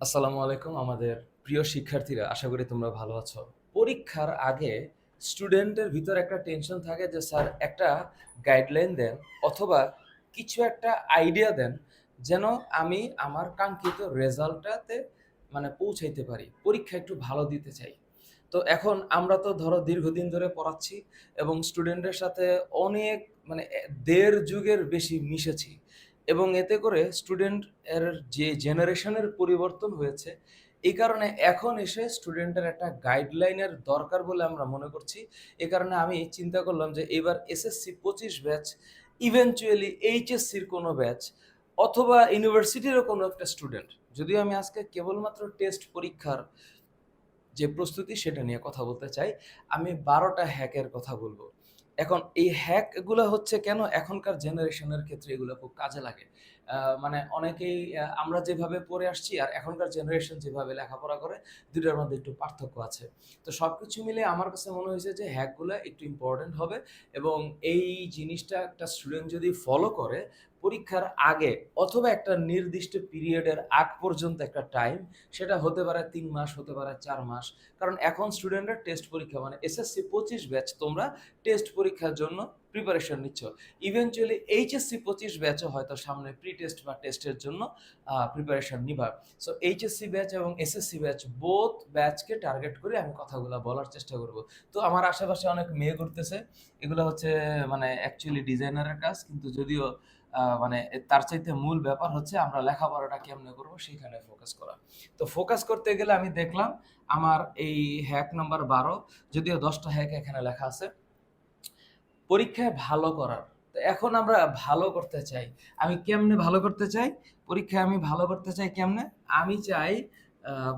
আসসালামু আলাইকুম আমাদের প্রিয় শিক্ষার্থীরা, আশা করি তোমরা ভালো আছো। পরীক্ষার আগে স্টুডেন্টের ভিতর একটা টেনশন থাকে যে, স্যার, একটা গাইডলাইন দেন অথবা কিছু একটা আইডিয়া দেন যেন আমি আমার কাঙ্ক্ষিত রেজাল্টটাতে মানে পৌঁছাইতে পারি, পরীক্ষা একটু ভালো দিতে চাই। তো এখন আমরা তো ধরো দীর্ঘদিন ধরে পড়াচ্ছি এবং স্টুডেন্টের সাথে অনেক মানে দেড় যুগের বেশি মিশেছি। এবং এতে করে স্টুডেন্ট এর যে জেনারেশনের পরিবর্তন হয়েছে এই কারণে এখন এসে স্টুডেন্টের একটা গাইডলাইনের দরকার বলে আমরা মনে করছি। এ কারণে আমি চিন্তা করলাম যে এবার এসএসসি পঁচিশ ব্যাচ ইভেনচুয়ালি এইচএসসির কোনো ব্যাচ অথবা ইউনিভার্সিটিরও কোনো একটা স্টুডেন্ট যদিও আমি আজকে কেবলমাত্র টেস্ট পরীক্ষার যে প্রস্তুতি সেটা নিয়ে কথা বলতে চাই, আমি বারোটা হ্যাকের কথা বলব। এখন এই হ্যাকগুলো হচ্ছে কেন এখনকার জেনারেশনের ক্ষেত্রে এগুলো খুব কাজে লাগে? মানে অনেকেই আমরা যেভাবে পড়ে আসছি আর এখনকার জেনারেশন যেভাবে লেখাপড়া করে দুটার মধ্যে একটু পার্থক্য আছে। তো সব কিছু মিলে আমার কাছে মনে হয়েছে যে হ্যাকগুলো একটু ইম্পর্টেন্ট হবে এবং এই জিনিসটা একটা স্টুডেন্ট যদি ফলো করে পরীক্ষার আগে অথবা একটা নির্দিষ্ট পিরিয়ডের আগ পর্যন্ত একটা টাইম সেটা হতে পারে তিন মাস, হতে পারে চার মাস। কারণ এখন স্টুডেন্টরা টেস্ট পরীক্ষা মানে এসএসসি পঁচিশ ব্যাচ তোমরা টেস্ট পরীক্ষার জন্য প্রিপারেশন নিচ্ছ। ইভেনচুয়ালি এইচএসসি পঁচিশ ব্যাচও হয়তো সামনে প্রি টেস্ট বা টেস্টের জন্য প্রিপারেশন নিবা। সো এইচএসসি ব্যাচ এবং এসএসসি ব্যাচ বোথ ব্যাচকে টার্গেট করে আমি কথাগুলো বলার চেষ্টা করব। তো আমার আশেপাশে অনেক মেয়ে করতেছে এগুলো হচ্ছে মানে অ্যাকচুয়ালি ডিজাইনারের কাজ, কিন্তু যদিও মানে তার চাইতে মূল ব্যাপার হচ্ছে আমরা লেখাপড়াটা কেমনে করব সেখানে ফোকাস করা। তো ফোকাস করতে গেলে আমি দেখলাম আমার এই হ্যাক নাম্বার বারো, যদিও দশটা হ্যাক এখানে লেখা আছে, পরীক্ষায় ভালো করার। তো এখন আমরা ভালো করতে চাই। আমি কেমনে ভালো করতে চাই? পরীক্ষায় আমি ভালো করতে চাই কেমনে? আমি চাই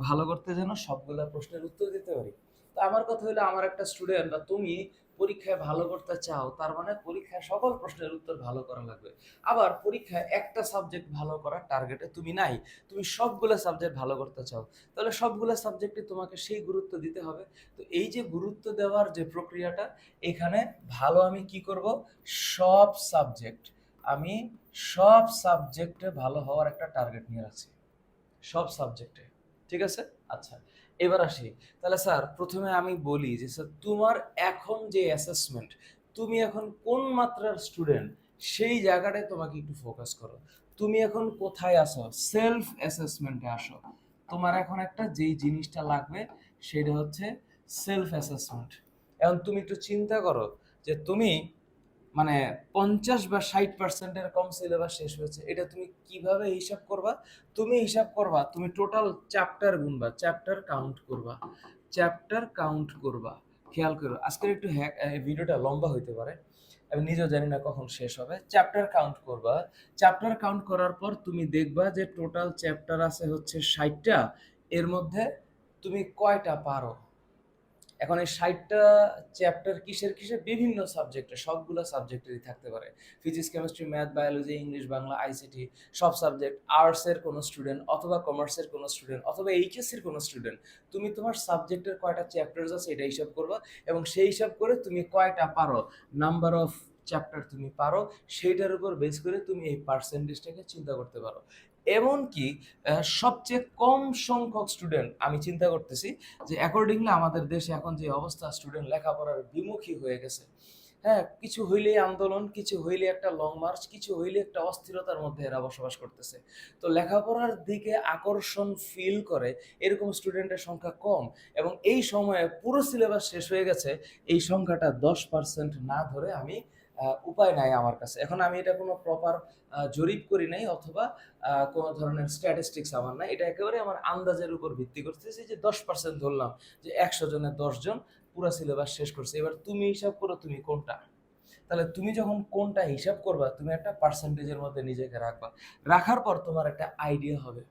ভালো করতে যেন সবগুলা প্রশ্নের উত্তর দিতে পারি। তো আমার কথা হলো, আমার একটা স্টুডেন্ট বা তুমি পরীক্ষায় ভালো করতে চাও, তার মানে পরীক্ষায় সকল প্রশ্নের উত্তর ভালো করা লাগবে। আবার পরীক্ষায় একটা সাবজেক্ট ভালো করার টার্গেটে তুমি নাই, তুমি সবগুলো সাবজেক্ট ভালো করতে চাও, তাহলে সবগুলো সাবজেক্টে তোমাকে সেই গুরুত্ব দিতে হবে। তো এই যে গুরুত্ব দেওয়ার যে প্রক্রিয়াটা, এখানে ভালো আমি কি করব? সব সাবজেক্ট আমি সব সাবজেক্টে ভালো হওয়ার একটা টার্গেট নিয়ে রাখছি। সব সাবজেক্টে ঠিক আছে? আচ্ছা। এবার আসি। তাহলে স্যার, প্রথমে আমি বলি যে, স্যার, তোমার এখন যে অ্যাসেসমেন্ট তুমি এখন কোন মাত্রার স্টুডেন্ট সেই জায়গাটায় তোমাকে একটু ফোকাস করো। তুমি এখন কোথায় আসো সেলফ অ্যাসেসমেন্টে আসো। তোমার এখন একটা যেই জিনিসটা লাগবে, সেটা হচ্ছে সেলফ অ্যাসেসমেন্ট এখন তুমি একটু চিন্তা করো যে, তুমি মানে পঞ্চাশ বা ষাট পার্সেন্টের কম সিলেবাস শেষ হয়েছে। এটা তুমি কীভাবে হিসাব করবা? তুমি হিসাব করবা, তুমি টোটাল চ্যাপ্টার গুনবা চ্যাপ্টার কাউন্ট করবা চ্যাপ্টার কাউন্ট করবা। খেয়াল করো, আজকের একটু হ্যাক ভিডিওটা লম্বা হইতে পারে, আমি নিজেও জানি না কখন শেষ হবে। চ্যাপ্টার কাউন্ট করবা চ্যাপ্টার কাউন্ট করার পর তুমি দেখবা যে টোটাল চ্যাপ্টার আছে হচ্ছে ষাটটা, এর মধ্যে তুমি কয়টা পারো? এখন এই ষাটটা চ্যাপ্টার কিসের কিসের বিভিন্ন সাবজেক্টে সবগুলো সাবজেক্টেরই থাকতে পারে। Physics chemistry math biology English Bangla ICT সব সাবজেক্ট আর্টসের কোনো স্টুডেন্ট অথবা কমার্সের কোনো স্টুডেন্ট অথবা এইচএসসির কোনো স্টুডেন্ট তুমি তোমার সাবজেক্টের কয়টা চ্যাপ্টার্স আছে এটা হিসাব করবা এবং সেই হিসাব করে তুমি কয়টা পারো নাম্বার অফ চ্যাপ্টার তুমি পারো, সেইটার উপর বেস করে তুমি এই পার্সেন্টেজটাকে চিন্তা করতে পারো। এমনকি সবচেয়ে কম সংখ্যক স্টুডেন্ট আমি চিন্তা করতেছি যে অ্যাকর্ডিংলি আমাদের দেশে এখন যে অবস্থা স্টুডেন্ট লেখাপড়ার বিমুখী হয়ে গেছে। হ্যাঁ কিছু হইলেই আন্দোলন, কিছু হইলে একটা লং মার্চ কিছু হইলে একটা অস্থিরতার মধ্যে এরা বসবাস করতেছে। তো লেখাপড়ার দিকে আকর্ষণ ফিল করে এরকম স্টুডেন্টের সংখ্যা কম এবং এই সময়ে পুরো সিলেবাস শেষ হয়ে গেছে, এই সংখ্যাটা দশ পার্সেন্ট না ধরে আমি উপায় নাই আমার কাছে। এখন আমি এটা কোনো প্রপার জরিপ করি নাই অথবা কোনো ধরনের স্ট্যাটিস্টিক্স আমার নাই। এটা একেবারে আমার আন্দাজের উপর ভিত্তি করতেছি যে দশ পার্সেন্ট ধরলাম যে একশো জনের দশজন পুরো সিলেবাস শেষ করছে। এবার তুমি হিসাব করো তুমি কোনটা? তাহলে তুমি যখন কোনটা হিসাব করবা, তুমি একটা পার্সেন্টেজের মধ্যে নিজেকে রাখবা। রাখার পর তোমার একটা আইডিয়া হবে।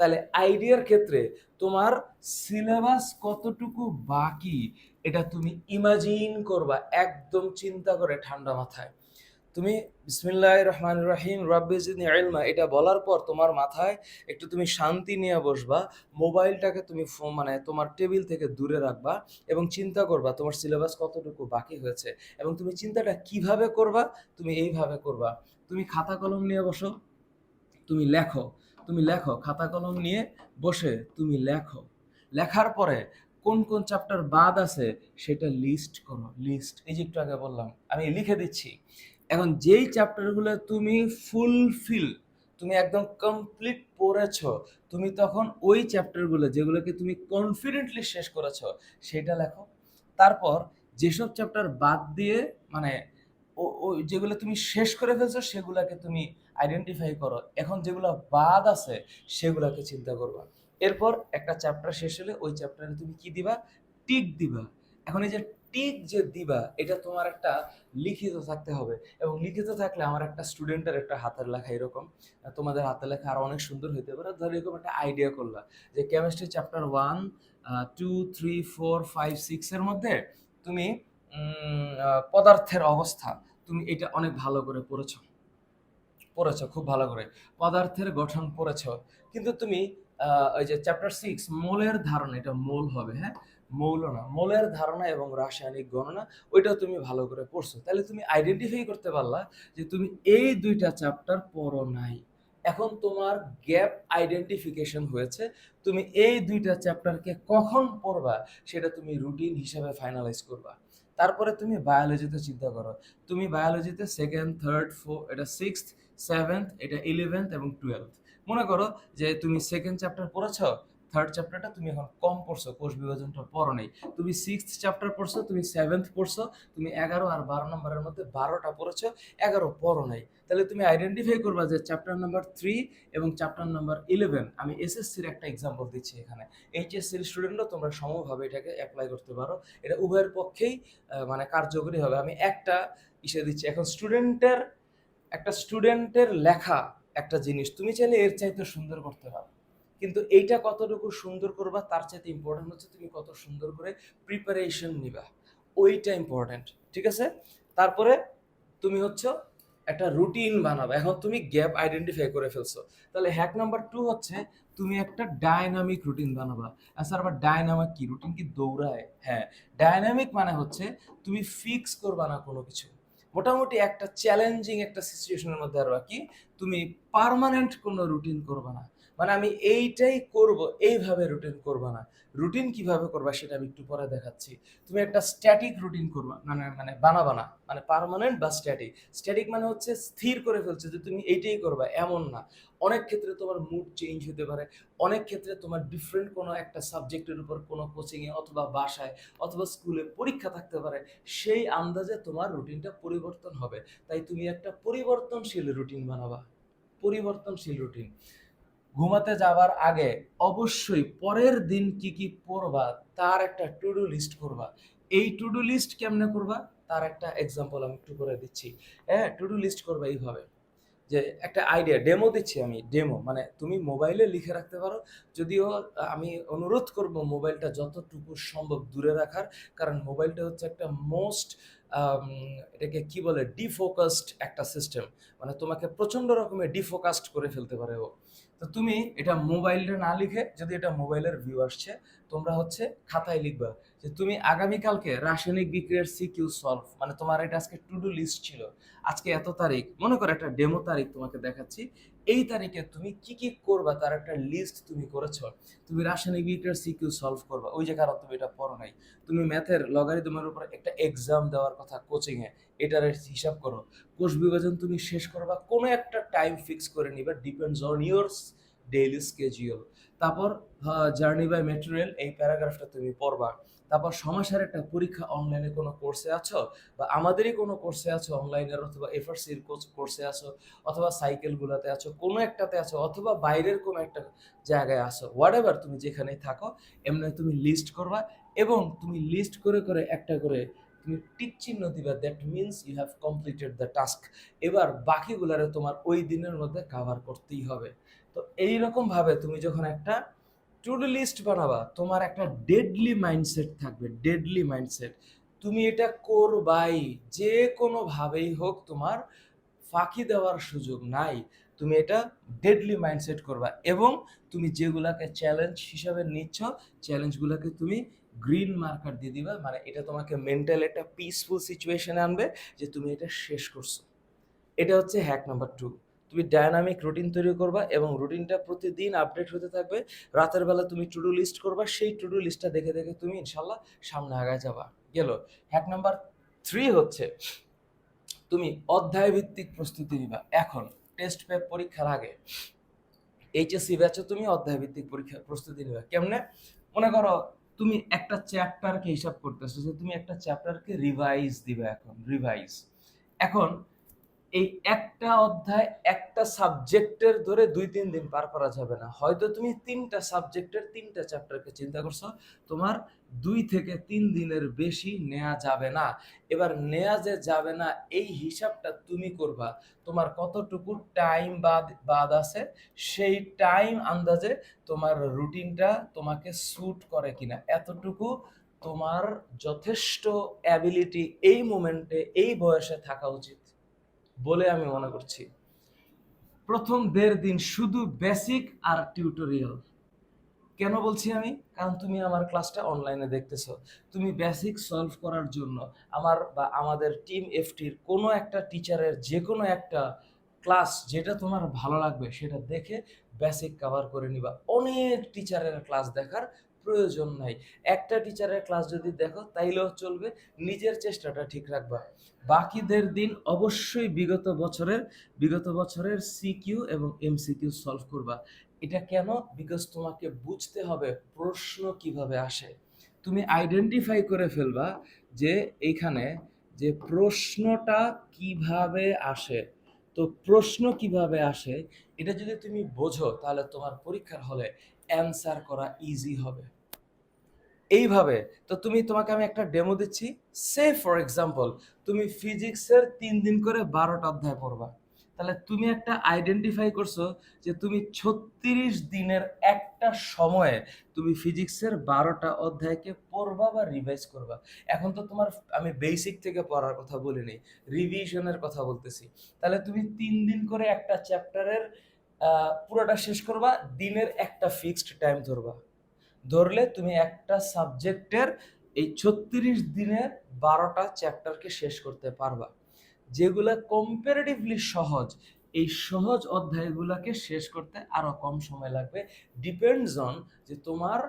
তাহলে আইডিয়ার ক্ষেত্রে তোমার সিলেবাস কতটুকু বাকি, এটা তুমি ইমাজিন করবা, একদম চিন্তা করে ঠান্ডা মাথায়। তুমি বিসমিল্লাহ রহমান রহিম, রব্বি জিদনি ইলমা, এটা বলার পর তোমার মাথায় একটু তুমি শান্তি নিয়ে বসবা, মোবাইলটাকে তুমি মানে তোমার টেবিল থেকে দূরে রাখবা এবং চিন্তা করবা তোমার সিলেবাস কতটুকু বাকি হয়েছে এবং তুমি চিন্তাটা কীভাবে করবা? তুমি এইভাবে করবা। তুমি খাতা কলম নিয়ে বসো, তুমি লেখো তুমি লেখো, খাতা কলম নিয়ে বসে তুমি লেখো। লেখার পরে কোন কোন চ্যাপ্টার বাদ আছে সেটা লিস্ট করো লিস্ট এই যে একটু আগে বললাম, আমি লিখে দিচ্ছি। এখন যেই চ্যাপ্টারগুলো তুমি ফুলফিল তুমি একদম কমপ্লিট পড়েছো, তুমি তখন ওই চ্যাপ্টারগুলো যেগুলোকে তুমি কনফিডেন্টলি শেষ করেছ, সেটা লেখো। তারপর যেসব চ্যাপ্টার বাদ দিয়ে মানে যেগুলো তুমি শেষ করে ফেলছো, সেগুলোকে তুমি আইডেন্টিফাই করো। এখন যেগুলো বাদ আছে, সেগুলোকে চিন্তা করবা। এরপর একটা চ্যাপ্টার শেষ হলে ওই চ্যাপ্টারে তুমি কি দিবা? টিক দিবা। এখন এই যে টিক যে দিবা, এটা তোমার একটা লিখিত থাকতে হবে। এবং লিখিত থাকলে আমার একটা স্টুডেন্টের একটা হাতের লেখা এরকম। তোমাদের হাতের লেখা আরও অনেক সুন্দর হইতে পারে। ধরো এরকম একটা আইডিয়া করলা যে chemistry chapter one two three four five সিক্সের মধ্যে তুমি পদার্থের অবস্থা তুমি এটা অনেক ভালো করে পড়েছো। পড়েছো, খুব ভালো করে। পদার্থের গঠন পড়েছো, কিন্তু তুমি ওই যে চ্যাপ্টার সিক্স মোলের ধারণা, এটা মোল হবে হ্যাঁ? মৌল না, মোলের ধারণা এবং রাসায়নিক গণনা, ওইটাও তুমি ভালো করে পড়ছো। তাহলে তুমি আইডেন্টিফাই করতে পারলা যে তুমি এই দুইটা চ্যাপ্টার পড়ো নাই। এখন তোমার গ্যাপ আইডেন্টিফিকেশন হয়েছে, তুমি এই দুইটা চ্যাপ্টারকে কখন পড়বা, সেটা তুমি রুটিন হিসাবে ফাইনালাইজ করবা। তারপরে তুমি বায়োলজিতে চিন্তা করো। তুমি বায়োলজিতে সেকেন্ড থার্ড ফোর এটা সিক্স সেভেন্থ এটা ইলেভেন্থ এবং টুয়েলভ মনে করো যে তুমি সেকেন্ড চ্যাপ্টার পড়েছো থার্ড চ্যাপ্টারটা তুমি এখন কম পড়ছো, কোষ বিভাজনটা পড়ো নেই। তুমি সিক্স চ্যাপ্টার পড়ছো, তুমি সেভেন্থ পড়ছো, তুমি এগারো আর বারো নম্বরের মধ্যে বারোটা পড়েছো, এগারো পড়ো নাই। তাহলে তুমি আইডেন্টিফাই করবা যে চ্যাপ্টার নাম্বার থ্রি এবং চ্যাপ্টার নাম্বার ইলেভেন আমি এসএসসির একটা এক্সাম্পল দিচ্ছি এখানে। এইচএসসির স্টুডেন্টও তোমরা সমভাবে এটাকে অ্যাপ্লাই করতে পারো। এটা উভয়ের পক্ষেই মানে কার্যকরী হবে। আমি একটা ইসে দিচ্ছি। এখন স্টুডেন্টের একটা স্টুডেন্টের লেখা একটা জিনিস, তুমি চাইলে এর চাইতে সুন্দর করতে পারো। কিন্তু এইটা কতটুকু সুন্দর করবা, তার চাইতে ইম্পর্টেন্ট হচ্ছে তুমি কত সুন্দর করে প্রিপারেশন নিবা। ওইটা ইম্পর্টেন্ট ঠিক আছে? তারপরে তুমি হচ্ছে একটা রুটিন বানাবা। এখন তুমি গ্যাপ আইডেন্টিফাই করে ফেলছো। তাহলে হ্যাক নাম্বার টু হচ্ছে তুমি একটা ডায়নামিক রুটিন বানাবা। আচ্ছা আবার ডায়নামিক কি? রুটিন কি দৌড়ায়? হ্যাঁ ডায়নামিক মানে হচ্ছে তুমি ফিক্স করবা না কোনো কিছু। মোটামুটি একটা চ্যালেঞ্জিং একটা সিচুয়েশনের মধ্যে আর কি তুমি পার্মানেন্ট কোনো রুটিন করবে না। মানে আমি এইটাই করব, এইভাবে রুটিন করবা না। রুটিন কীভাবে করবা সেটা আমি একটু পরে দেখাচ্ছি। তুমি একটা স্ট্যাটিক রুটিন করবা মানে মানে বানাবা না মানে পার্মানেন্ট বা স্ট্যাটিক স্ট্যাটিক মানে হচ্ছে স্থির করে ফেলছে যে তুমি এইটাই করবা, এমন না। অনেক ক্ষেত্রে তোমার মুড চেঞ্জ হতে পারে, অনেক ক্ষেত্রে তোমার ডিফারেন্ট কোনো একটা সাবজেক্টের উপর কোনো কোচিংয়ে অথবা বাসায় অথবা স্কুলে পরীক্ষা থাকতে পারে, সেই আন্দাজে তোমার রুটিনটা পরিবর্তন হবে। তাই তুমি একটা পরিবর্তনশীল রুটিন বানাবা। পরিবর্তনশীল রুটিন ঘুমাতে যাওয়ার আগে অবশ্যই পরের দিন কি কি পড়বা, তার একটা টু ডু লিস্ট করবা। এই টু ডু লিস্ট কেমনে করবা? তার একটা এক্সাম্পল আমি একটু করে দিচ্ছি। হ্যাঁ টু ডু লিস্ট করবা এইভাবে। যে একটা আইডিয়া ডেমো দিচ্ছি আমি ডেমো মানে তুমি মোবাইলে লিখে রাখতে পারো। যদিও আমি অনুরোধ করব মোবাইলটা যতটুকু সম্ভব দূরে রাখার, কারণ মোবাইলটা হচ্ছে একটা মোস্ট এটাকে কি বলে ডিফোকাসড একটা সিস্টেম মানে তোমাকে প্রচণ্ড রকমের ডিফোকাসড করে ফেলতে পারে ও। তো তুমি এটা মোবাইলটা না লিখে যদি এটা মোবাইলের ভিউ আসছে, তোমরা হচ্ছে খাতায় লিখবা যে তুমি আগামীকালকে রাসায়নিক বিক্রিয়ার সিকিউ সলভ মানে তোমার এটা আজকে টু ডু লিস্ট ছিল। আজকে এত তারিখ, মনে করো একটা ডেমো তারিখ তোমাকে দেখাচ্ছি। এই তারিখে তুমি কি কি করবা তার একটা লিস্ট তুমি করেছ? তুমি রাসায়নিক বিক্রিয়ার সিকিউ সলভ করবা। ওই যে কারণ তুমি এটা পড়ো নাই। তুমি ম্যাথের লগারিদমের উপর একটা এক্সাম দেওয়ার কথা কোচিংয়ে এটার হিসাব করো। কোষ বিভাজন তুমি শেষ করবা, কোনো একটা টাইম ফিক্স করে নিবা depends on your daily schedule তারপর জার্নি বাই ম্যাটেরিয়াল এই প্যারাগ্রাফটা তুমি পড়বা। তারপর সমাসার একটা পরীক্ষা অনলাইনে কোনো কোর্সে আছো? বা আমাদেরই কোনো কোর্সে আছো অনলাইনের অথবা এফআরসির কোর্সে আছো? অথবা সাইকেলগুলোতে আছো? কোনো একটাতে আছো? অথবা বাইরের কোনো একটা জায়গায় আসো হোয়াট এভার তুমি যেখানেই থাকো, এমনি তুমি লিস্ট করবা এবং তুমি লিস্ট করে করে একটা করে তুমি টিক চিহ্ন দিবা। That means you have completed the task এবার বাকিগুলারে তোমার ওই দিনের মধ্যে কাভার করতেই হবে। তো এইরকম ভাবে তুমি যখন একটা টু লিস্ট বানাবা, তোমার একটা ডেডলি মাইন্ডসেট থাকবে ডেডলি মাইন্ডসেট তুমি এটা করবাই যে কোনো ভাবেই হোক তোমার ফাঁকি দেওয়ার সুযোগ নাই। তুমি এটা ডেডলি মাইন্ডসেট করবা এবং তুমি যেগুলাকে চ্যালেঞ্জ হিসাবে নিচ্ছ চ্যালেঞ্জগুলোকে তুমি গ্রিন মার্কার দিয়ে দিবা মানে এটা তোমাকে মেন্টাল একটা পিসফুল সিচুয়েশনে আনবে যে তুমি এটা শেষ করছ। এটা হচ্ছে হ্যাক নাম্বার টু তুমি ডায়নামিক রুটিন তৈরি করবা এবং রুটিনটা প্রতিদিন আপডেট হতে থাকবে। রাতের বেলা তুমি টু ডু লিস্ট করবা, সেই টু ডু লিস্টটা দেখে দেখে তুমি ইনশাল্লাহ সামনে আগায় যাবা। গেল। হ্যাক নাম্বার থ্রি হচ্ছে, তুমি অধ্যায় ভিত্তিক প্রস্তুতি নিবা। এখন টেস্ট পেপ পরীক্ষার আগে এইচএসসি ব্যাচে তুমি অধ্যায় ভিত্তিক পরীক্ষা, প্রস্তুতি নিবা। কেমনে? মনে করো, তুমি একটা চ্যাপ্টারকে হিসাব করতেছো যে তুমি একটা চ্যাপ্টারকে রিভাইজ দিবা এখন রিভাইজ এখন এই একটা অধ্যায়, একটা সাবজেক্টের ধরে দুই, তিন দিন পার করা যাবে না। হয়তো তুমি তিনটা সাবজেক্টের তিনটা চ্যাপ্টারকে চিন্তা করছ, তোমার দুই থেকে তিন দিনের বেশি নেওয়া যাবে না। এবার নেওয়া যে যাবে না, এই হিসাবটা তুমি করবা। তোমার কতটুকু টাইম বাদ বাদ আছে, সেই টাইম আন্দাজে তোমার রুটিনটা তোমাকে স্যুট করে কিনা। এতটুকু তোমার যথেষ্ট অ্যাবিলিটি এই মোমেন্টে এই বয়সে থাকা উচিত। বলে আমি মনে করছি। প্রথম দেড় দিন শুধু বেসিক আর টিউটোরিয়াল কেন বলছি আমি? কারণ তুমি আমার ক্লাসটা অনলাইনে দেখতেছো। তুমি বেসিক সলভ করার জন্য আমার বা আমাদের টিম এফটির কোনো একটা টিচারের যে কোনো একটা ক্লাস যেটা তোমার ভালো লাগবে, সেটা দেখে বেসিক কভার করে নিবা। অনেক টিচারের ক্লাস দেখার প্রয়োজন নাই। একটা টিচারের ক্লাস যদি দেখো, তাইলেও চলবে। নিজের চেষ্টাটা ঠিক রাখবা। বাকিদের দিন অবশ্যই বিগত বছরের বিগত বছরের সিকিউ এবং এমসিকিউ সলভ করবা। এটা কেন? বিকজ তোমাকে বুঝতে হবে প্রশ্ন কীভাবে আসে। তুমি আইডেন্টিফাই করে ফেলবা যে এইখানে যে প্রশ্নটা কীভাবে আসে। তো প্রশ্ন কীভাবে আসে, এটা যদি তুমি বোঝো, তাহলে তোমার পরীক্ষার হলে অ্যান্সার করা ইজি হবে। এইভাবে। তো তুমি, তোমাকে আমি একটা ডেমো দিচ্ছি। সে ফর এক্সাম্পল তুমি ফিজিক্সের তিন দিন করে বারোটা অধ্যায় পড়বা। তাহলে তুমি একটা আইডেন্টিফাই করছ যে তুমি ছত্রিশ দিনের একটা সময়ে তুমি ফিজিক্সের বারোটা অধ্যায়কে পড়বা বা রিভাইজ করবা। এখন তো তোমার, আমি বেসিক থেকে পড়ার কথা বলিনি রিভিশনের কথা বলতেছি। তাহলে তুমি তিন দিন করে একটা চ্যাপ্টারের পুরোটা শেষ করবা, দিনের একটা ফিক্সড টাইম ধরবা। ধরলে তুমি একটা সাবজেক্টের এই ছত্রিশ দিনের বারোটা চ্যাপ্টারকে শেষ করতে পারবা। যেগুলা কম্পারেটিভলি সহজ, এই সহজ অধ্যায়গুলোকে শেষ করতে আরও কম সময় লাগবে। ডিপেন্ডস অন যে তোমার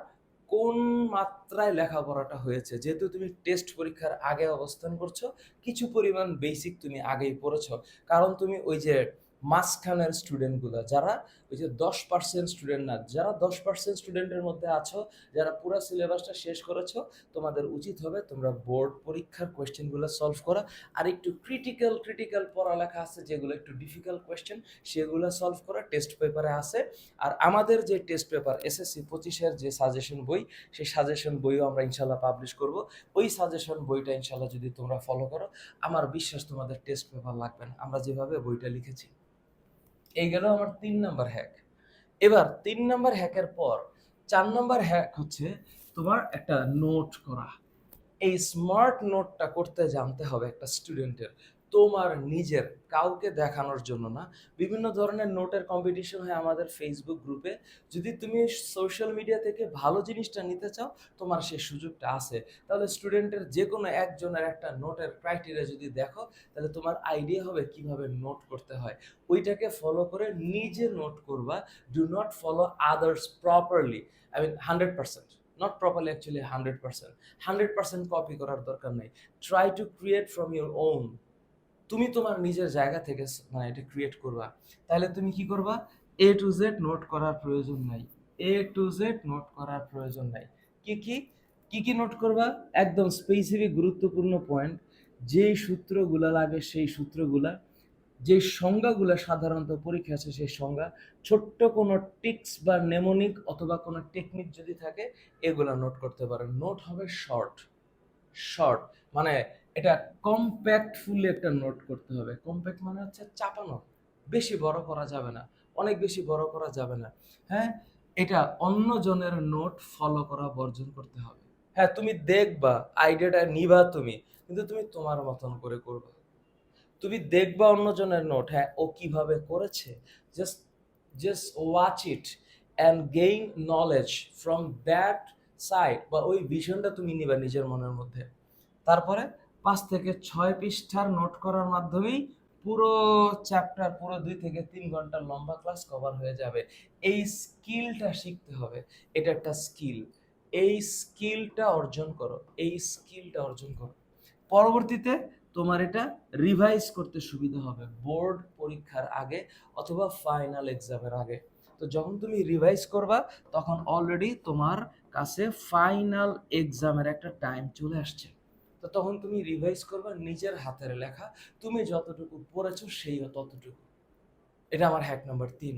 কোন মাত্রায় লেখাপড়াটা হয়েছে। যেহেতু তুমি টেস্ট পরীক্ষার আগে অবস্থান করছ, কিছু পরিমাণ বেসিক তুমি আগেই পড়েছো। কারণ তুমি ওই যে মাঝখানের স্টুডেন্টগুলো যারা ওই যে দশ পার্সেন্ট স্টুডেন্ট না, যারা দশ পার্সেন্ট স্টুডেন্টের মধ্যে আছো, যারা পুরো সিলেবাসটা শেষ করেছ, তোমাদের উচিত হবে তোমরা বোর্ড পরীক্ষার কোয়েশ্চেনগুলো সলভ করা। আর একটু ক্রিটিক্যাল ক্রিটিক্যাল পড়ালেখা আছে, যেগুলো একটু ডিফিকাল্ট কোয়েশ্চেন সেগুলো সলভ করা টেস্ট পেপারে আছে। আর আমাদের যে টেস্ট পেপার এসএসসি পঁচিশের যে সাজেশন বই, সেই সাজেশন বইও আমরা ইনশাল্লাহ পাবলিশ করব। ওই সাজেশন বইটা ইনশাল্লাহ যদি তোমরা ফলো করো, আমার বিশ্বাস তোমাদের টেস্ট পেপার লাগবে না। আমরা যেভাবে বইটা লিখেছি। এই গেল আমার তিন নাম্বার হ্যাক এবার তিন নাম্বার হ্যাকের পর চার নাম্বার হ্যাক হচ্ছে তোমার একটা নোট করা। এই স্মার্ট নোটটা করতে জানতে হবে একটা স্টুডেন্টের তোমার নিজের, কাউকে দেখানোর জন্য না। বিভিন্ন ধরনের নোটের কম্পিটিশন হয় আমাদের ফেসবুক গ্রুপে যদি তুমি সোশ্যাল মিডিয়া থেকে ভালো জিনিসটা নিতে চাও, তোমার সেই সুযোগটা আছে। তাহলে স্টুডেন্টের যে কোনো একজনের একটা নোটের ক্রাইটেরিয়া যদি দেখো, তাহলে তোমার আইডিয়া হবে কীভাবে নোট করতে হয়। ওইটাকে ফলো করে নিজে নোট করবা। Do not follow others properly I mean hundred percent not properly actually hundred percent hundred percent copy করার দরকার নেই। Try to create from your own তুমি তোমার নিজের জায়গা থেকে মানে এটা ক্রিয়েট করবা। তাহলে তুমি কি করবা? এ টু জেড নোট করার প্রয়োজন নাই। এ টু জেড নোট করার প্রয়োজন নাই। কি কি কি কি নোট করবা? একদম স্পেসিফিক গুরুত্বপূর্ণ পয়েন্ট যেই সূত্রগুলা লাগে সেই সূত্রগুলা। যে সংজ্ঞাগুলা সাধারণত পরীক্ষা আছে সেই সংজ্ঞা। ছোট্ট কোনো টিক্স বা নেমোনিক অথবা কোনো টেকনিক যদি থাকে, এগুলা নোট করতে পারেন নোট হবে শর্ট শর্ট মানে এটা কম্প্যাক্টফুলি একটা নোট করতে হবে। কম্প্যাক্ট মানে হচ্ছে চাপানো। বেশি বড় করা যাবে না। অনেক বেশি বড় করা যাবে না। হ্যাঁ? এটা অন্য জনের নোট ফলো করা, বর্জন করতে হবে। হ্যাঁ তুমি দেখবা আইডিয়াটা নিবা তুমি, কিন্তু তুমি তোমার মতন করে করবা। তুমি দেখবা অন্যজনের নোট হ্যাঁ ও কীভাবে করেছে? Just just watch it and gain knowledge from that side বা ওই ভিশনটা তুমি নিবা নিজের মনের মধ্যে। তারপরে পাঁচ থেকে ছয় পৃষ্ঠার নোট করার মাধ্যমেই পুরো চ্যাপ্টার, পুরো দুই থেকে তিন ঘণ্টার লম্বা ক্লাস কভার হয়ে যাবে। এই স্কিলটা শিখতে হবে। এটা একটা স্কিল। এই স্কিলটা অর্জন করো। এই স্কিলটা অর্জন করো। পরবর্তীতে তোমার এটা রিভাইজ করতে সুবিধা হবে বোর্ড পরীক্ষার আগে অথবা ফাইনাল এক্সামের আগে। তো যখন তুমি রিভাইজ করবা, তখন অলরেডি তোমার কাছে ফাইনাল এক্সামের একটা টাইম চলে আসছে। তো তখন তুমি রিভাইজ করবা নিজের হাতের লেখা। তুমি যতটুকু পড়েছো সেই ততটুকু। এটা আমার হ্যাক নাম্বার তিন।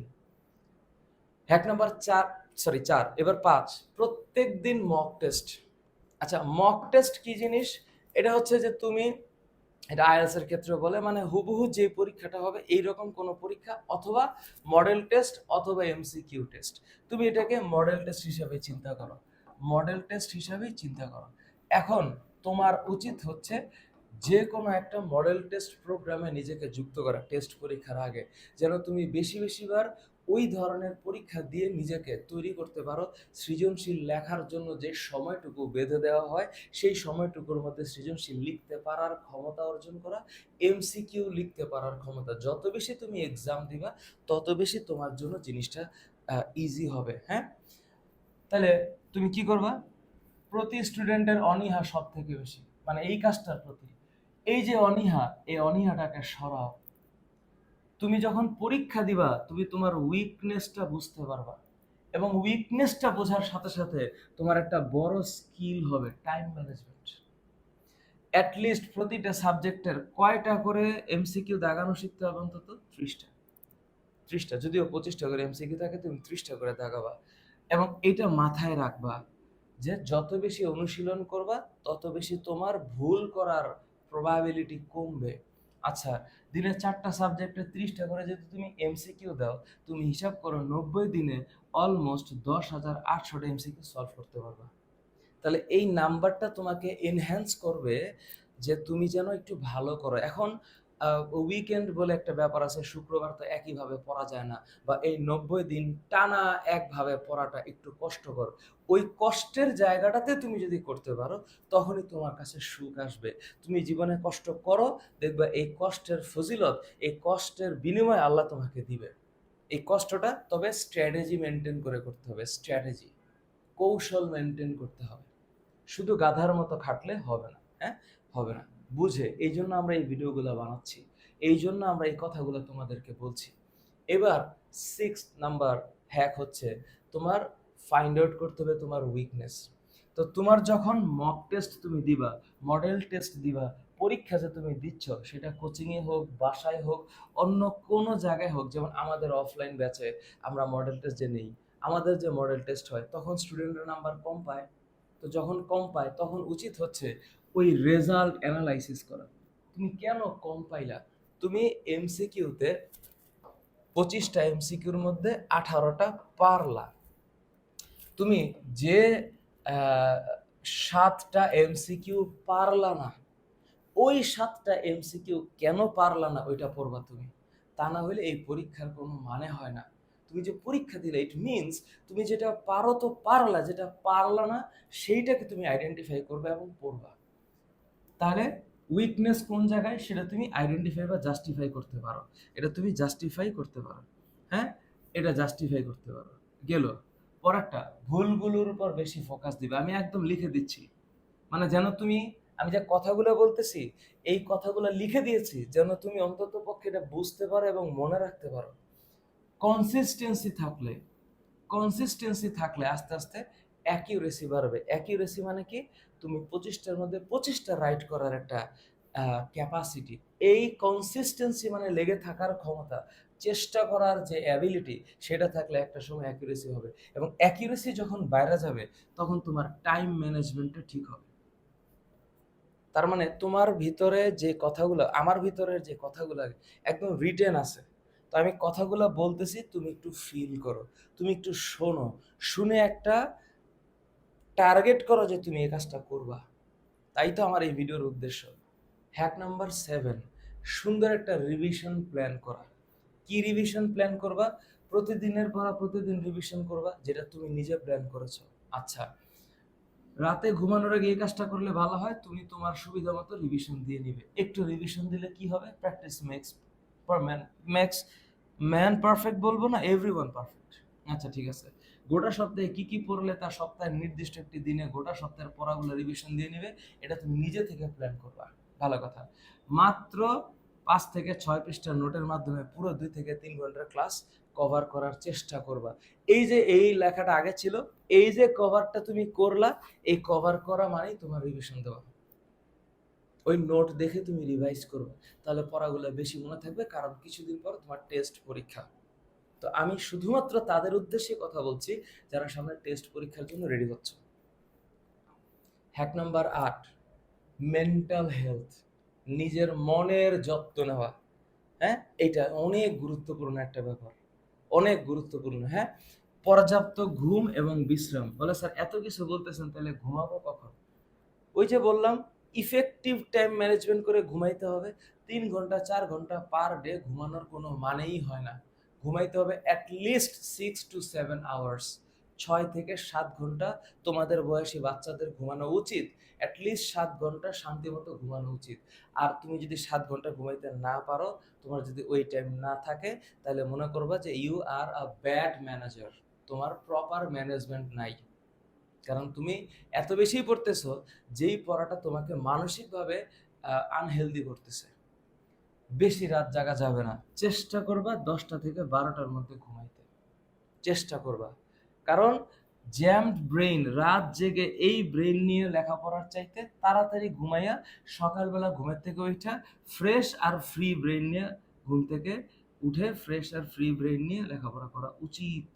হ্যাক নাম্বার চার সরি চার। এবার পাঁচ। প্রত্যেক দিন মক টেস্ট আচ্ছা মক টেস্ট কি জিনিস? এটা হচ্ছে যে তুমি, এটা আইএলস এর ক্ষেত্রে বলে মানে হুবহু যে পরীক্ষাটা হবে এই রকম কোনো পরীক্ষা অথবা মডেল টেস্ট অথবা এমসিকিউ টেস্ট তুমি এটাকে মডেল টেস্ট হিসাবে চিন্তা করো। মডেল টেস্ট হিসাবেই চিন্তা করো। এখন তোমার উচিত হচ্ছে যে কোনো একটা মডেল টেস্ট প্রোগ্রামে নিজেকে যুক্ত করা টেস্ট পরীক্ষার আগে। যেন তুমি বেশি বেশিবার ওই ধরনের পরীক্ষা দিয়ে নিজেকে তৈরি করতে পারো। সৃজনশীল লেখার জন্য যে সময়টুকু বেঁধে দেওয়া হয়, সেই সময়টুকুর মধ্যে সৃজনশীল লিখতে পারার ক্ষমতা অর্জন করা এমসিকিউ লিখতে পারার ক্ষমতা। যত বেশি তুমি এক্সাম দিবা, তত বেশি তোমার জন্য জিনিসটা ইজি হবে হ্যাঁ? তাহলে তুমি কি করবা? প্রতি স্টুডেন্টের অনীহা সব থেকে বেশি। মানে এই কাজটার প্রতি। এই যে অনীহা, এই অনীহাটাকে সরাও। তুমি যখন পরীক্ষা দিবা, তুমি তোমার উইকনেসটা বুঝতে পারবা। এবং উইকনেসটা বোঝার সাথে সাথে তোমার একটা বড় স্কিল হবে টাইম ম্যানেজমেন্ট অ্যাটলিস্ট প্রতিটা সাবজেক্টের কয়টা করে এমসিকিউ দাগানো শিখতে হবে অন্তত? ত্রিশটা। ত্রিশটা, যদিও পঁচিশটা করে এমসিকিউ থাকে, তুমি ত্রিশটা করে দাগাবা। এবং এটা মাথায় রাখবা যে যত বেশি অনুশীলন করবা, তত বেশি তোমার ভুল করার প্রবাবিলিটি কমবে। আচ্ছা দিনে চারটা সাবজেক্টে ত্রিশটা করে যদি তুমি এমসিকিউ দাও, তুমি হিসাব করো নব্বই দিনে অলমোস্ট দশ হাজার আটশোটা এমসিকিউ সলভ করতে পারবা। তাহলে এই নাম্বারটা তোমাকে এনহ্যান্স করবে যে তুমি যেন একটু ভালো করো। এখন উইকেন্ড বলে একটা ব্যাপার আছে, শুক্রবার তো একইভাবে পড়া যায় না বা এই নব্বই দিন টানা একভাবে পড়াটা একটু কষ্টকর। ওই কষ্টের জায়গাটাতে তুমি যদি করতে পারো, তখনই তোমার কাছে সুখ আসবে। তুমি জীবনে কষ্ট করো, দেখবে এই কষ্টের ফজিলত, এই কষ্টের বিনিময়ে আল্লাহ তোমাকে দিবে। এই কষ্টটা তবে স্ট্র্যাটেজি মেনটেন করে করতে হবে স্ট্র্যাটেজি কৌশল মেনটেন করতে হবে। শুধু গাধার মতো খাটলে হবে না হ্যাঁ? হবে না। বুঝে, এই জন্য আমরা এই ভিডিওগুলো বানাচ্ছি। এই জন্য আমরা এই কথাগুলো তোমাদেরকে বলছি। এবার সিক্স নাম্বার হ্যাক হচ্ছে তোমার ফাইন্ড আউট করতে হবে তোমার উইকনেস তো তোমার যখন মক টেস্ট তুমি দিবা মডেল টেস্ট দিবা, পরীক্ষা যে তুমি দিচ্ছ, সেটা কোচিংয়ে হোক, বাসায় হোক, অন্য কোনো জায়গায় হোক, যেমন আমাদের অফলাইন ব্যাচে আমরা মডেল টেস্ট যে নেই, আমাদের যে মডেল টেস্ট হয়, তখন স্টুডেন্টের নাম্বার কম পায়। তো যখন কম পায়, তখন উচিত হচ্ছে ওই রেজাল্ট অ্যানালাইসিস করা। তুমি কেন কম পাইলা? তুমি এমসিকিউতে পঁচিশটা এমসিকিউর মধ্যে আঠারোটা পারলা। তুমি যে সাতটা এমসিকিউ পারলা না, ওই সাতটা এমসিকিউ কেন পারলা না ওইটা পড়বা তুমি? তা না হলে এই পরীক্ষার কোনো মানে হয় না। তুমি যে পরীক্ষা দিলে ইট মিনস তুমি যেটা পারো তো পারলা, যেটা পারলা না, সেইটাকে তুমি আইডেন্টিফাই করবে এবং পড়বা। তাহলে উইকনেস কোন জায়গায়? সেটা তুমি আইডেন্টিফাই বা জাস্টিফাই করতে পারো। এটা তুমি জাস্টিফাই করতে পারো। হ্যাঁ? এটা জাস্টিফাই করতে পারো। গেল। পরেরটা, ভুলগুলোর উপর বেশি ফোকাস দিবে। আমি একদম লিখে দিচ্ছি। মানে যেন তুমি, আমি যে কথাগুলো বলতেছি, এই কথাগুলো লিখে দিয়েছি, যেন তুমি অন্তত পক্ষে এটা বুঝতে পারো এবং মনে রাখতে পারো। কনসিস্টেন্সি থাকলে কনসিস্টেন্সি থাকলে আস্তে আস্তে অ্যাকিউরেসি বাড়বে। অ্যাকিউরেসি মানে কি? তুমি পঁচিশটার মধ্যে পঁচিশটা রাইট করার একটা ক্যাপাসিটি এই কনসিস্টেন্সি মানে লেগে থাকার ক্ষমতা, চেষ্টা করার যে অ্যাবিলিটি সেটা থাকলে একটা সময় অ্যাকিউরেসি হবে। এবং অ্যাকিউরেসি যখন বাইরে যাবে, তখন তোমার টাইম ম্যানেজমেন্টটা ঠিক হবে। তার মানে তোমার ভিতরে যে কথাগুলো, আমার ভিতরের যে কথাগুলো একদম রিটেন আছে, তো আমি কথাগুলো বলতেছি, তুমি একটু ফিল করো, তুমি একটু শোনো। শুনে একটা টার্গেট করো যে তুমি এই কাজটা করবা। তাই তো আমার এই ভিডিওর উদ্দেশ্য। হ্যাক নাম্বার সেভেন, সুন্দর একটা রিভিশন প্ল্যান করা। কি রিভিশন প্ল্যান করবা? প্রতিদিনের পর প্রতিদিন রিভিশন করবা, যেটা তুমি নিজে প্ল্যান করেছ। আচ্ছা রাতে ঘুমানোর আগে এই কাজটা করলে ভালো হয়? তুমি তোমার সুবিধা মতো রিভিশন দিয়ে নিবে। একটু রিভিশন দিলে কি হবে? Practice makes man makes man perfect বলব না? এভরি ওয়ান পারফেক্ট আচ্ছা ঠিক আছে। গোটা সপ্তাহে কি কি পড়লে তার সপ্তাহের নির্দিষ্ট একটি দিনে গোটা সপ্তাহের পড়াগুলো রিভিশন দিয়ে নেবে, এটা তুমি নিজে থেকে প্ল্যান করবা। ভালো কথা। মাত্র পাঁচ থেকে ছয় পৃষ্ঠার নোটের মাধ্যমে পুরো দুই থেকে তিন ঘণ্টার ক্লাস কভার করার চেষ্টা করবা। এই যে এই লেখাটা আগে ছিল, এই যে কভারটা তুমি করলা, এই কভার করা মানেই তোমার রিভিশন দেওয়া। ওই নোট দেখে তুমি রিভাইজ করবে। তাহলে পড়াগুলো বেশি মনে থাকবে, কারণ কিছুদিন পর তোমার টেস্ট পরীক্ষা। তো আমি শুধুমাত্র তাদের উদ্দেশ্যে কথা বলছি, যারা সামনে টেস্ট পরীক্ষার জন্য রেডি হচ্ছে। হ্যাক নাম্বার আট মেন্টাল হেলথ নিজের মনের যত্ন নেওয়া। হ্যাঁ? এটা অনেক গুরুত্বপূর্ণ একটা ব্যাপার। অনেক গুরুত্বপূর্ণ হ্যাঁ? পর্যাপ্ত ঘুম এবং বিশ্রাম। বলে, স্যার, এত কিছু বলতেছেন, তাহলে ঘুমাবো কখন? ওই যে বললাম ইফেক্টিভ টাইম ম্যানেজমেন্ট করে ঘুমাইতে হবে। তিন ঘণ্টা, চার ঘণ্টা পার ডে ঘুমানোর কোনো মানেই হয় না। ঘুমাইতে হবে at least six to seven hours ছয় থেকে সাত ঘণ্টা তোমাদের বয়সী বাচ্চাদের ঘুমানো উচিত। অ্যাটলিস্ট সাত ঘণ্টা শান্তি মতো ঘুমানো উচিত। আর তুমি যদি সাত ঘণ্টা ঘুমাইতে না পারো, তোমার যদি ওই টাইম না থাকে, তাহলে মনে করবা যে you are a bad manager তোমার প্রপার ম্যানেজমেন্ট নাই। কারণ তুমি এত বেশি পড়তেছো, যেই পড়াটা তোমাকে মানসিকভাবে আনহেলদি করতেছে। বেশি রাত জাগা যাবে না। চেষ্টা করবা দশটা থেকে বারোটার মধ্যে ঘুমাইতে। চেষ্টা করবা। কারণ জ্যামড ব্রেইন রাত জেগে এই ব্রেইন নিয়ে লেখাপড়ার চাইতে তাড়াতাড়ি ঘুমাইয়া সকালবেলা ঘুমের থেকে ওইটা ফ্রেশ আর ফ্রি ব্রেইন নিয়ে ঘুম থেকে উঠে ফ্রেশ আর ফ্রি ব্রেইন নিয়ে লেখাপড়া করা উচিত।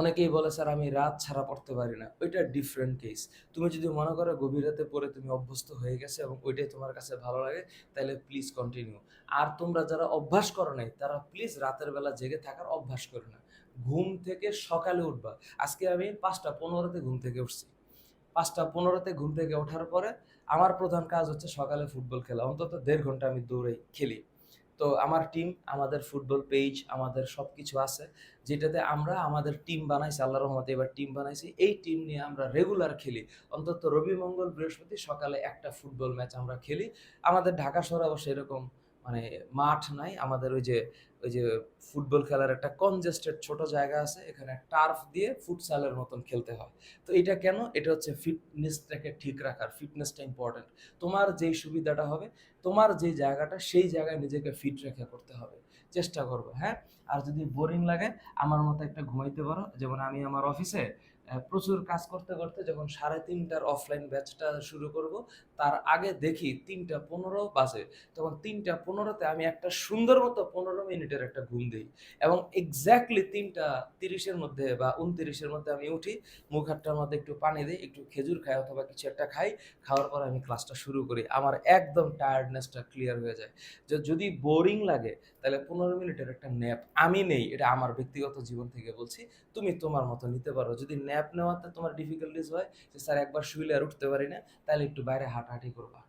অনেকেই বলে, স্যার, আমি রাত ছাড়া পড়তে পারি না। ওইটা ডিফারেন্ট কেস তুমি যদি মনে করো গভীর রাতে পড়ে তুমি অভ্যস্ত হয়ে গেছে এবং ওইটাই তোমার কাছে ভালো লাগে, তাহলে প্লিজ কন্টিনিউ আর তোমরা যারা অভ্যাস করো নাই, তারা প্লিজ রাতের বেলা জেগে থাকার অভ্যাস করো না। ঘুম থেকে সকালে উঠবা। আজকে আমি পাঁচটা পনেরোতে ঘুম থেকে উঠছি। পাঁচটা পনেরোতে ঘুম থেকে ওঠার পরে আমার প্রধান কাজ হচ্ছে সকালে ফুটবল খেলা। অন্তত দেড় ঘণ্টা আমি দৌড়ে খেলি। তো আমার টিম আমাদের ফুটবল পেজ আমাদের সব কিছু আছে। যেটাতে আমরা আমাদের টিম বানাইছি আল্লাহ রহমতে এবার টিম বানাইছি। এই টিম নিয়ে আমরা রেগুলার খেলি। অন্তত রবি মঙ্গল বৃহস্পতি সকালে একটা ফুটবল ম্যাচ আমরা খেলি। আমাদের ঢাকা শহরে অবশ্য এরকম মানে মাঠ নাই। আমাদের ওই যে ওই যে ফুটবল খেলার একটা কনজেস্টেড ছোট জায়গা আছে, এখানে টার্ফ দিয়ে ফুটসালের মতন খেলতে হয়। তো এটা কেন? এটা হচ্ছে ফিটনেসটাকে ঠিক রাখার ফিটনেসটা ইম্পর্টেন্ট তোমার যেই সুবিধাটা হবে, তোমার যে জায়গাটা, সেই জায়গায় নিজেকে ফিট রেখে করতে হবে। চেষ্টা করব হ্যাঁ? আর যদি বোরিং লাগে, আমার মতো একটা ঘুমাইতে পারো। যেমন আমি আমার অফিসে প্রচুর কাজ করতে করতে যখন সাড়ে তিনটার অফলাইন ব্যাচটা শুরু করব, তার আগে দেখি তিনটা পনেরো বাজে। তখন তিনটা পনেরোতে আমি একটা সুন্দর মতো পনেরো মিনিটের একটা ঘুম দিই এবং এক্স্যাক্টলি তিনটা তিরিশের মধ্যে বা উনতিরিশের মধ্যে আমি উঠি, মুখ হাতটার মধ্যে একটু পানি দিই, একটু খেজুর খাই অথবা কিছু একটা খাই, খাওয়ার পর আমি ক্লাসটা শুরু করি। আমার একদম টায়ার্ডনেসটা ক্লিয়ার হয়ে যায়। যে, যদি বোরিং লাগে, তাহলে পনেরো মিনিটের একটা ন্যাপ আমি নেই, এটা আমার ব্যক্তিগত জীবন থেকে বলছি। তুমি তোমার মতো নিতে পারো। যদি ন্যাপ নেওয়াতে তোমার ডিফিকাল্টিস হয় যে, স্যার, একবার শুইলে আর উঠতে পারি না তাহলে একটু বাইরে হাঁটাহাঁটি করবা।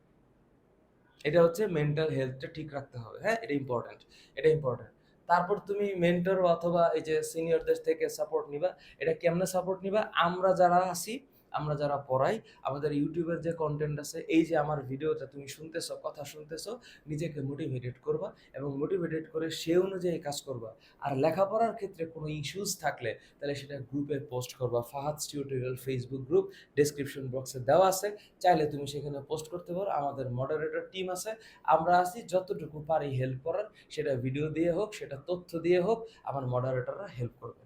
এটা হচ্ছে মেন্টাল হেলথটা ঠিক রাখতে হবে হ্যাঁ? এটা ইম্পর্ট্যান্ট এটা ইম্পর্ট্যান্ট তারপর তুমি মেন্টর অথবা এই যে সিনিয়রদের থেকে সাপোর্ট নিবা, এটা কেমনে সাপোর্ট নিবা? আমরা যারা আছি আমরা যারা পড়াই, আমাদের ইউটিউবের যে কন্টেন্ট আছে, এই যে আমার ভিডিওটা তুমি শুনতেছো, কথা শুনতেছো, নিজেকে মোটিভেটেড করবা এবং মোটিভেটেড করে সে অনুযায়ী কাজ করবা। আর লেখাপড়ার ক্ষেত্রে কোনো ইস্যুস থাকলে, তাহলে সেটা গ্রুপে পোস্ট করবা। Fahad tutorial Facebook group description বক্সে দেওয়া আছে। চাইলে তুমি সেখানে পোস্ট করতে পারো। আমাদের মডারেটর টিম আছে। আমরা আছি যতটুকু পারি হেল্প করার। সেটা ভিডিও দিয়ে হোক, সেটা তথ্য দিয়ে হোক, আমার মডারেটররা হেল্প করবে।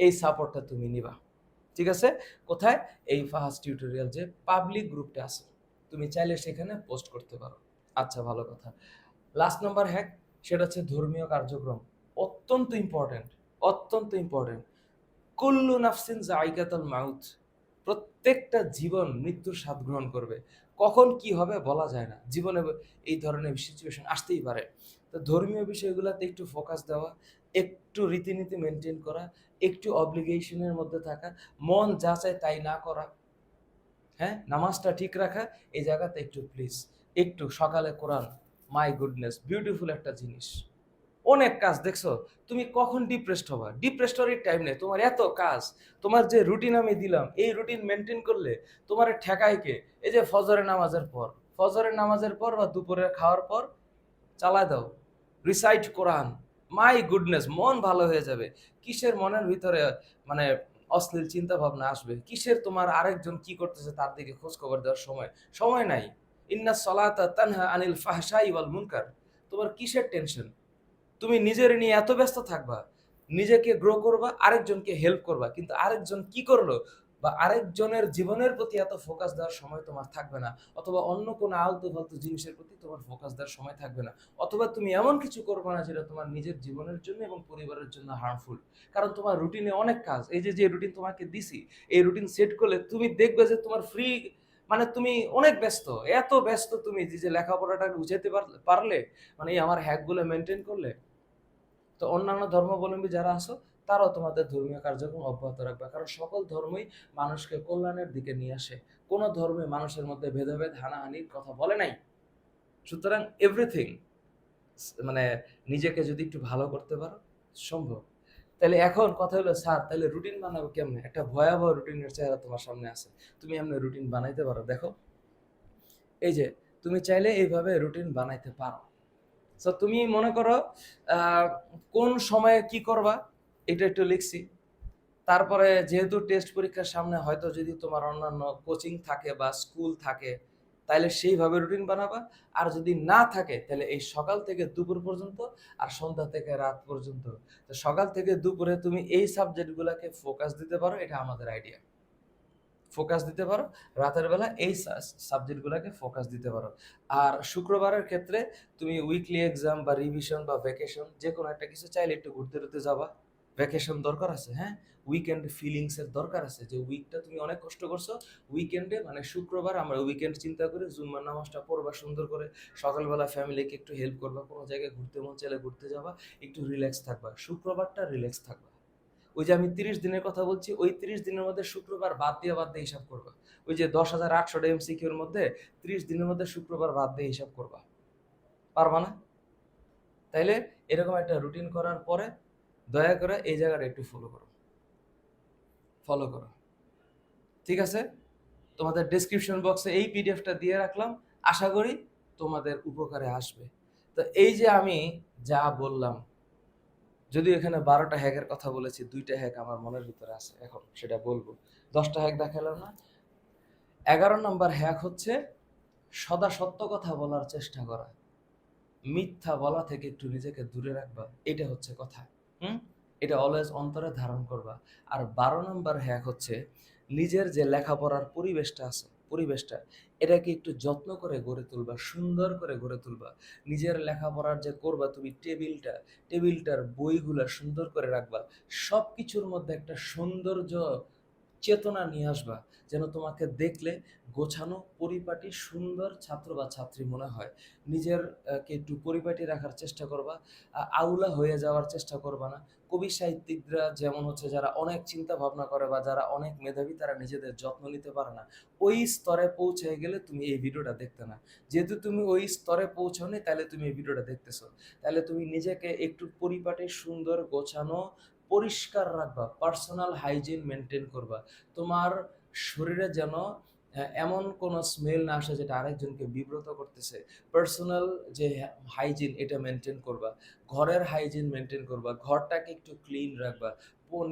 এই সাপোর্টটা তুমি নিবা। ঠিক আছে? কোথায়? এই ফাহাস টিউটোরিয়াল যে পাবলিক গ্রুপটা আছে। তুমি চাইলে সেখানে পোস্ট করতে পারো। আচ্ছা ভালো কথা। লাস্ট নাম্বার হ্যাক সেটা হচ্ছে ধর্মীয় কার্যক্রম। অত্যন্ত ইম্পর্ট্যান্ট অত্যন্ত ইম্পর্ট্যান্ট কুল্লু নাফসিন জাইকাতাল মাউথ প্রত্যেকটা জীবন মৃত্যুর স্বাদ গ্রহণ করবে। কখন কি হবে বলা যায় না। জীবনে এই ধরনের সিচুয়েশন আসতেই পারে। তো ধর্মীয় বিষয়গুলোতে একটু ফোকাস দেওয়া, একটু রীতিনীতি মেনটেন করা একটু অব্লিগেশনের মধ্যে থাকা, মন যা চায় তাই না করা। হ্যাঁ? নামাজটা ঠিক রাখা, এই জায়গাতে একটু প্লিজ একটু সকালে কোরআন মাই গুডনেস বিউটিফুল একটা জিনিস। অনেক কাজ, দেখছ? তুমি কখন ডিপ্রেসড হবা? ডিপ্রেসড হওয়ার টাইম নেই। তোমার এত কাজ, তোমার যে রুটিন আমি দিলাম, এই রুটিন মেনটেন করলে তোমার ঠেকায় কে? এই যে ফজরের নামাজের পর। ফজরের নামাজের পর বা দুপুরে খাওয়ার পর চালা দাও। Recite Quran. মাই গুডনেস মন ভালো হয়ে যাবে। কিসের মনের ভিতরে মানে অশ্লীল চিন্তা ভাবনা আসবে? কিসের তোমার আরেকজন কি করতেছে তার দিকে খোঁজ খবর দেওয়ার সময়? সময় নাই। ইন্না সলাতা তানহা আনিল ফাহশাই ওয়াল মুনকার। তোমার কিসের টেনশন? তুমি নিজের নিয়ে এত ব্যস্ত থাকবা। নিজেকে গ্রো করবা, আরেকজনকে হেল্প করবা। কিন্তু আরেকজন কি করল? বা আরেকজনের জীবনের প্রতি এত ফোকাস দেওয়ার সময় তোমার থাকবে না। অথবা অন্য কোনো আলতু ফালতু জিনিসের প্রতি তোমার ফোকাস দেওয়ার সময় থাকবে না। অথবা তুমি এমন কিছু করবে না যেটা তোমার নিজের জীবনের জন্য এবং পরিবারের জন্য হার্মফুল কারণ তোমার রুটিনে অনেক কাজ। এই যে যে রুটিন তোমাকে দিছি, এই রুটিন সেট করলে তুমি দেখবে যে তোমার ফ্রি মানে তুমি অনেক ব্যস্ত। এত ব্যস্ত তুমি যে লেখাপড়াটা বুঝাইতে পার- পারলে মানে এই আমার হ্যাকগুলো মেনটেন করলে, তো অন্যান্য ধর্মাবলম্বী যারা আছো তারাও তোমাদের ধর্মীয় কার্যক্রম অব্যাহত রাখবে। কারণ সকল ধর্মই মানুষকে কল্যাণের দিকে নিয়ে আসে। কোনো ধর্মে মানুষের মধ্যে ভেদাভেদ, হানাহানির কথা বলে নাই। সুতরাং এভরিথিং মানে নিজেকে যদি একটু ভালো করতে পারো, সম্ভব। তাহলে এখন কথা হলো, স্যার, তাহলে রুটিন বানাবো কেমনে? একটা ভয়াবহ রুটিনের চেহারা তোমার সামনে আছে। তুমি এমনি রুটিন বানাইতে পারো। দেখো, এই যে, তুমি চাইলে এইভাবে রুটিন বানাইতে পারো। তো তুমি মনে করো কোন সময়ে কি করবা? এটা একটু লিখছি। তারপরে যেহেতু টেস্ট পরীক্ষার সামনে হয়তো যদি তোমার অন্যান্য কোচিং থাকে বা স্কুল থাকে তাহলে সেইভাবে রুটিন বানাবা। আর যদি না থাকে তাহলে এই সকাল থেকে দুপুর পর্যন্ত আর সন্ধ্যা থেকে রাত পর্যন্ত। তো সকাল থেকে দুপুরে তুমি এই সাবজেক্টগুলোকে ফোকাস দিতে পারো, এটা আমাদের আইডিয়া ফোকাস দিতে পারো, রাতের বেলা এই সাবজেক্টগুলোকে ফোকাস দিতে পারো। আর শুক্রবারের ক্ষেত্রে তুমি উইকলি এক্সাম বা রিভিশন বা ভ্যাকেশন যে কোনো একটা কিছু চাইলে একটু ঘুরতে ঘুরতে যাবা। ভ্যাকেশন দরকার আছে হ্যাঁ? উইকেন্ড ফিলিংস এর দরকার আছে যে উইকটা তুমি অনেক কষ্ট করছ। উইকেন্ডে মানে শুক্রবার আমরা উইকেন্ড চিন্তা করে জুম্মার নামাজটা পড়বা, সুন্দর করে সকালবেলা ফ্যামিলিকে একটু হেল্প করবা, কোনো জায়গায় ঘুরতে মন চাইলে ঘুরতে যাবা, একটু রিল্যাক্স থাকবা। শুক্রবারটা রিল্যাক্স থাকবা। ওই যে আমি তিরিশ দিনের কথা বলছি, ওই তিরিশ দিনের মধ্যে শুক্রবার বাদ দিয়ে বাদ দিয়ে হিসাব করবা। ওই যে দশ হাজার আটশোটা এমসিকিউর মধ্যে তিরিশ দিনের মধ্যে শুক্রবার বাদ দিয়ে হিসাব করবা। পারবা না? তাইলে এরকম একটা রুটিন করার পরে দয়া করে এই জায়গাটা একটু ফলো করো। ফলো করো। ঠিক আছে? তোমাদের ডেসক্রিপশন বক্সে এই পিডিএফটা দিয়ে রাখলাম। আশা করি তোমাদের উপকারে আসবে। তো এই যে আমি যা বললাম যদি এখানে বারোটা হ্যাকের কথা বলেছি, দুইটা হ্যাক আমার মনের ভিতরে আছে, এখন সেটা বলব। দশটা হ্যাক দেখালাম না। এগারো নম্বর হ্যাক হচ্ছে সদা সত্য কথা বলার চেষ্টা করা। মিথ্যা বলা থেকে একটু নিজেকে দূরে রাখবা। এটা হচ্ছে কথা। হুম? এটা অলওয়েজ অন্তরে ধারণ করবা। আর বারো নম্বর হ্যাক হচ্ছে নিজের যে লেখাপড়ার পরিবেশটা আছে, পরিবেশটা, এটাকে একটু যত্ন করে গড়ে তুলবা, সুন্দর করে গড়ে তুলবা। নিজের লেখাপড়ার যে করবা, তুমি টেবিলটা, টেবিলটার বইগুলা সুন্দর করে রাখবা। সব কিছুর মধ্যে একটা সৌন্দর্য চেতনা নিয়ে আসবা, যেন তোমাকে দেখলে গোছানো পরিপাটি সুন্দর ছাত্র বা ছাত্রী মনে হয়। নিজের কে একটু পরিপাটি রাখার চেষ্টা করবা আউলা হয়ে যাওয়ার চেষ্টা করবা না। কবি সাহিত্যিকরা যেমন হচ্ছে যারা অনেক চিন্তা ভাবনা করে বা যারা অনেক মেধাবী, তারা নিজেদের যত্ন নিতে পারে না। ওই স্তরে পৌঁছে গেলে তুমি এই ভিডিওটা দেখতে না। যেহেতু তুমি ওই স্তরে পৌঁছনি, তাহলে তুমি এই ভিডিওটা দেখতেছো। তাহলে তুমি নিজেকে একটু পরিপাটি, সুন্দর, গোছানো পরিষ্কার রাখবা পার্সোনাল হাইজিন মেনটেন করবা। তোমার শরীরে যেন এমন কোনো স্মেল না আসে যেটা আরেকজনকে বিব্রত করতেছে পার্সোনাল যে হাইজিন এটা মেনটেন করবা। ঘরের হাইজিন মেনটেন করবা, ঘরটাকে একটু ক্লিন রাখবা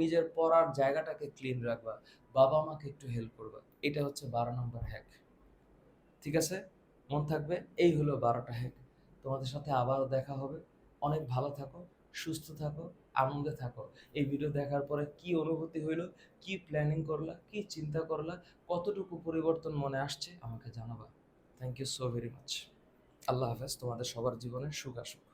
নিজের পড়ার জায়গাটাকে ক্লিন রাখবা, বাবা মাকে একটু হেল্প করবা। এটা হচ্ছে বারো নম্বর হ্যাক ঠিক আছে? মন থাকবে? এই হলো বারোটা হ্যাক তোমাদের সাথে আবারও দেখা হবে। অনেক ভালো থাকো, সুস্থ থাকো। আনন্দে থাকো। এই ভিডিও দেখার পরে কি অনুভূতি হইল? কি প্ল্যানিং করলা? কি চিন্তা করলা? কতটুকু পরিবর্তন মনে আসছে? আমাকে জানাবা। Thank you so very much আল্লাহ হাফেজ, তোমাদের সবার জীবনে সুখ আসুক।